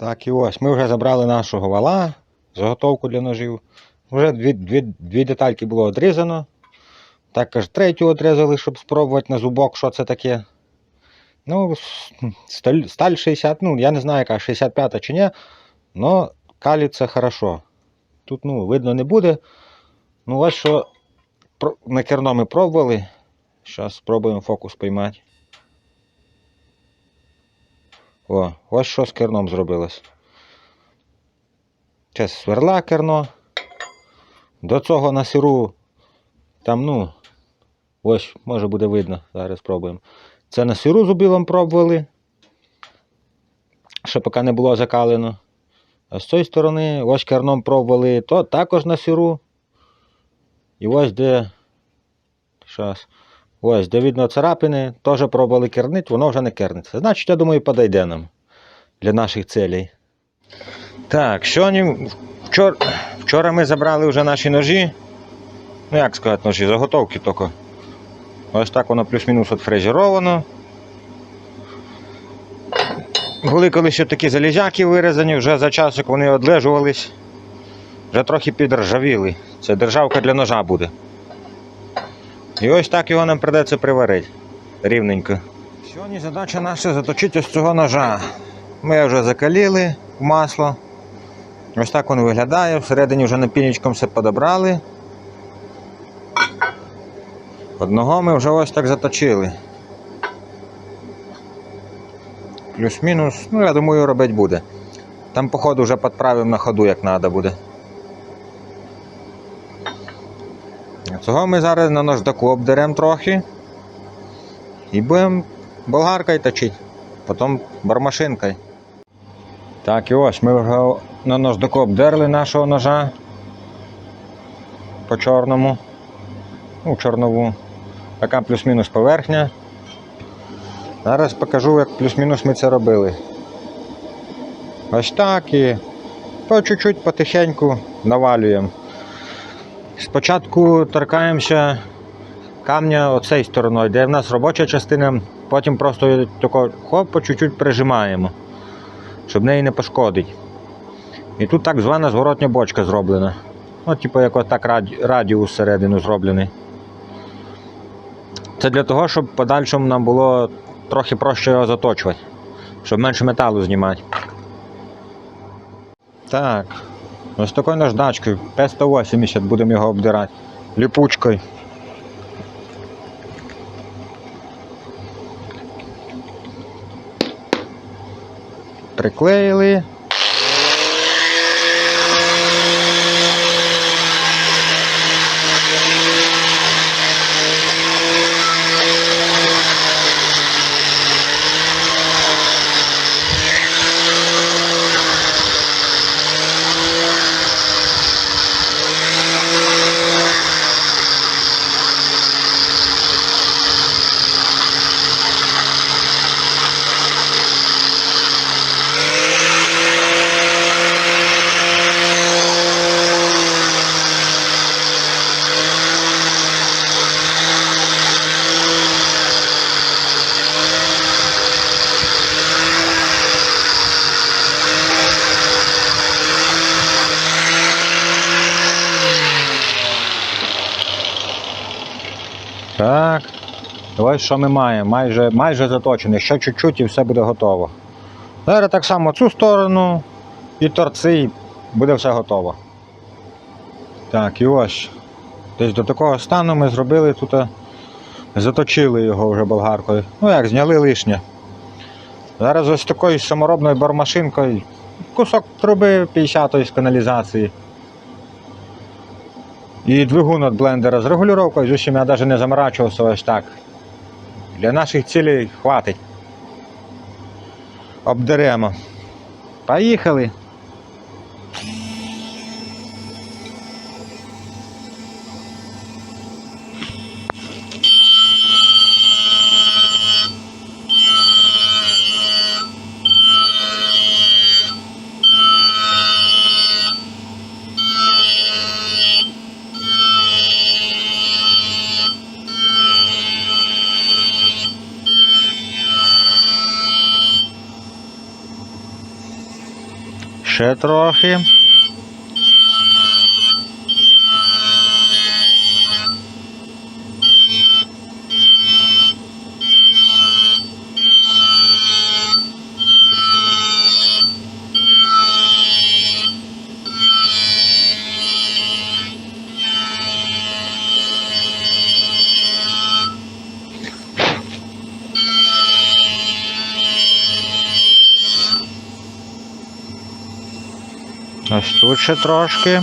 Так, і ось ми вже забрали нашого вала, заготовку для ножів. Вже дві, дві, дві детальки було відрізано. Також третю відрізали, щоб спробувати на зубок, що це таке. Ну, сталь, сталь 60, ну, я не знаю, яка 65 чи ні, але каліться хорошо. Тут ну, видно не буде. Ну, ось що на керно ми пробували. Зараз спробуємо фокус поймати. О, ось що з керном зробилось. Це сверла керно. До цього на сиру там, ну, ось, може буде видно, зараз спробуємо. Це на сиру зубилом пробували. Ще поки не було закалено. А з цієї сторони, ось керном пробували, то також на сиру. І ось де. Щас. Ось, де видно царапини, теж пробували кернити, воно вже не керниться. Значить, я думаю, подойде нам для наших целей. Так, сьогодні вчора, вчора ми забрали вже наші ножі. Ну, як сказати, ножі, заготовки тільки. Ось так воно плюс-мінус отфрезеровано. Були колись ще такі залізяки вирізані, вже за час, як вони одлежувались, вже трохи підржавіли. Це державка для ножа буде. І ось так його нам придеться приварити. Рівненько. Сьогодні задача наша заточити ось цього ножа. Ми вже закаліли в масло. Ось так він виглядає. Всередині вже напільничком все подобрали. Одного ми вже ось так заточили. Плюс-мінус, ну я думаю, робити буде. Там, походу, вже підправимо на ходу, як треба буде. Цього ми зараз на наждаку обдеремо трохи. І будемо болгаркою точити, потім бармашинкою. Так, і ось ми вже на наждаку обдерли нашого ножа по чорному. Ну, чорнову. Така плюс-мінус поверхня. Зараз покажу, як плюс-мінус ми це робили. Ось так і по чуть-чуть потихеньку навалюємо. Спочатку торкаємося камня оцею стороною, де в нас робоча частина, потім просто тако хоп, по чуть-чуть прижимаємо, щоб неї не пошкодить. І тут так звана зворотня бочка зроблена. Ну, типу, як отак раді- радіус всередину зроблений. Це для того, щоб в подальшому нам було трохи проще його заточувати, щоб менше металу знімати. Так, ось такою наждачкою, П180 будемо його обдирати. Ліпучкою. Приклеїли. Так. Ось що ми маємо. Майже, майже заточений. Ще чуть-чуть і все буде готово. Зараз так само цю сторону і торці, і буде все готово. Так, і ось. Десь до такого стану ми зробили тут. Заточили його вже болгаркою. Ну як, зняли лишнє. Зараз ось такою саморобною бармашинкою. Кусок труби 50-ї з каналізації. І двигун от блендера з регулювання, з усім я навіть не заморачувався ось так. Для наших цілей хватить. Обдеремо. Поїхали. Ще трохи. Ось тут ще трошки.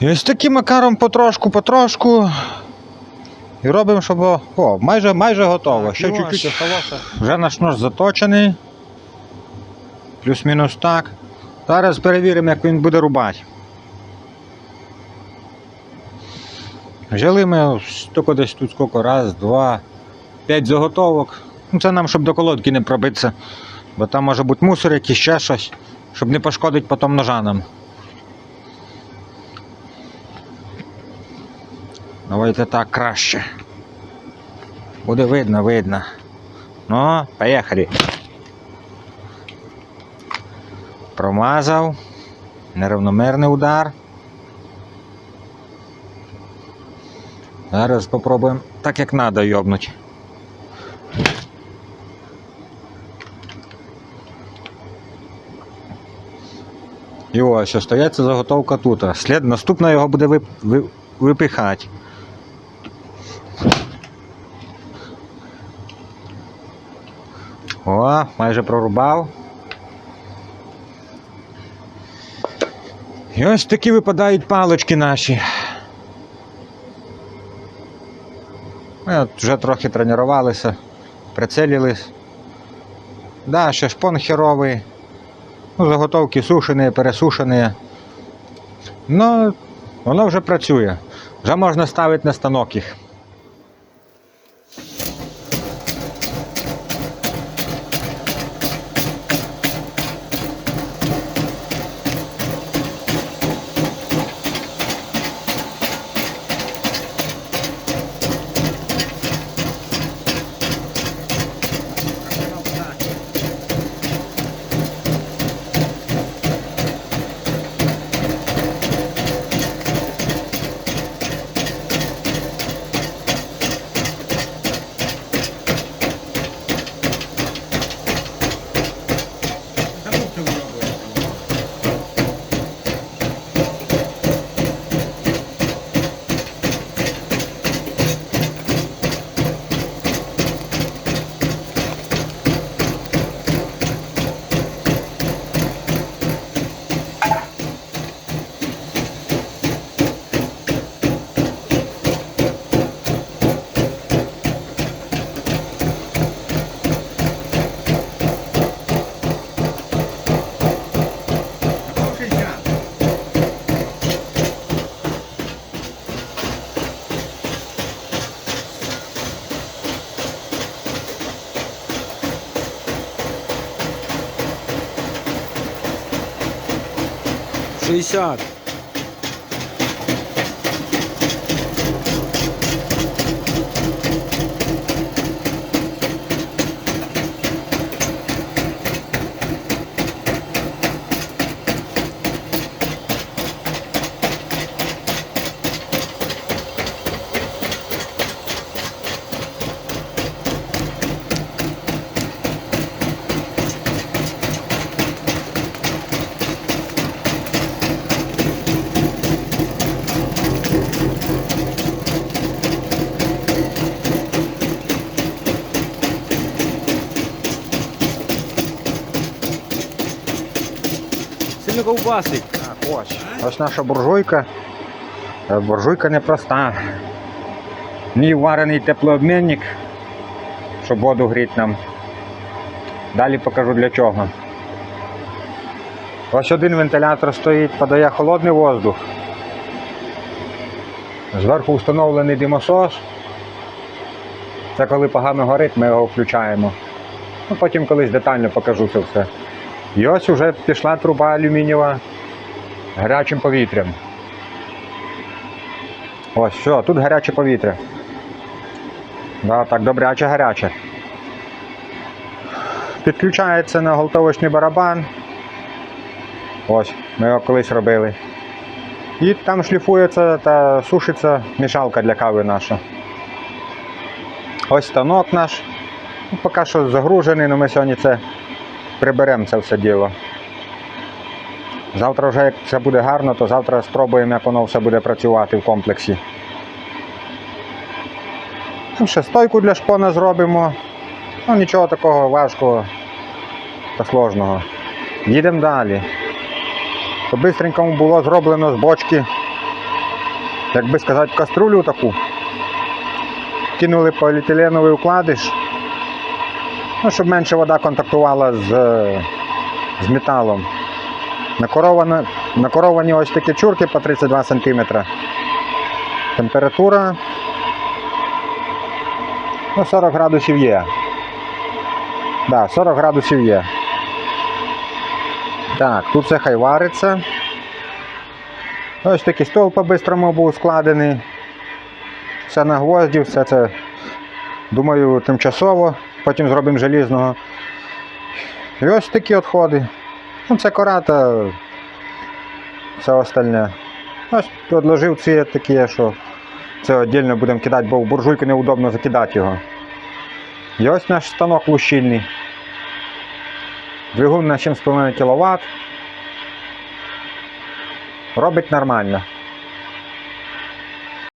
І ось таким макаром потрошку, потрошку. І робимо, щоб. о- О, майже, майже готово. Ще ну, чуть-чуть осталося. Вже наш нож заточений. Плюс-мінус так. Зараз перевіримо, як він буде рубати. Взяли ми тільки десь тут скільки, раз, два, п'ять заготовок. Ну, це нам, щоб до колодки не пробитися. Бо там може бути мусор якийсь, ще щось, щоб не пошкодити потім ножа нам. Давайте так краще. Буде видно, видно. Ну, поїхали. Промазав. Неравномірний удар. Зараз спробуємо так, як треба йобнути. І ось, остається заготовка тут. Слід, наступна його буде вип, ви, випихати. О, майже прорубав. І ось такі випадають палички наші. Ми от вже трохи тренувалися, прицелились. Да, ще шпон херовий. Ну, заготовки сушені, пересушені. Ну, воно вже працює. Вже можна ставити на станок їх. inşaat. Так, ось. Наша буржуйка. Е, Буржуйка непроста. Мій варений теплообмінник, щоб воду гріти нам. Далі покажу для чого. Ось один вентилятор стоїть, подає холодний воздух. Зверху встановлений димосос. Це коли погано горить, ми його включаємо. Ну, потім колись детально покажу це все. І ось уже пішла труба алюмінієва гарячим повітрям. Ось, все, тут гаряче повітря. Да, так, добряче гаряче. Підключається на голтовочний барабан. Ось, ми його колись робили. І там шліфується та сушиться мішалка для кави наша. Ось станок наш. Ну, поки що загружений, але ми сьогодні це приберемо це все діло. Завтра вже, як все буде гарно, то завтра спробуємо, як воно все буде працювати в комплексі. Там ще стойку для шпона зробимо. Ну, нічого такого важкого та сложного. Їдемо далі. То бистренько було зроблено з бочки, як би сказати, каструлю таку. Кинули поліетиленовий укладиш, ну, щоб менше вода контактувала з, з металом. Накоровано, накоровані ось такі чурки по 32 см. Температура ну, 40 градусів є. Да, 40 градусів є. Так, тут все хай вариться. Ось такий стол по-бистрому був складений. Все на гвозді, все це, думаю, тимчасово, потім зробимо желізного. І ось такі відходи. Ну, це кора та все остальне. Ось підложив ці такі, що це віддільно будемо кидати, бо в буржуйку неудобно закидати його. І ось наш станок лущильний. Двигун на 7,5 кВт. Робить нормально.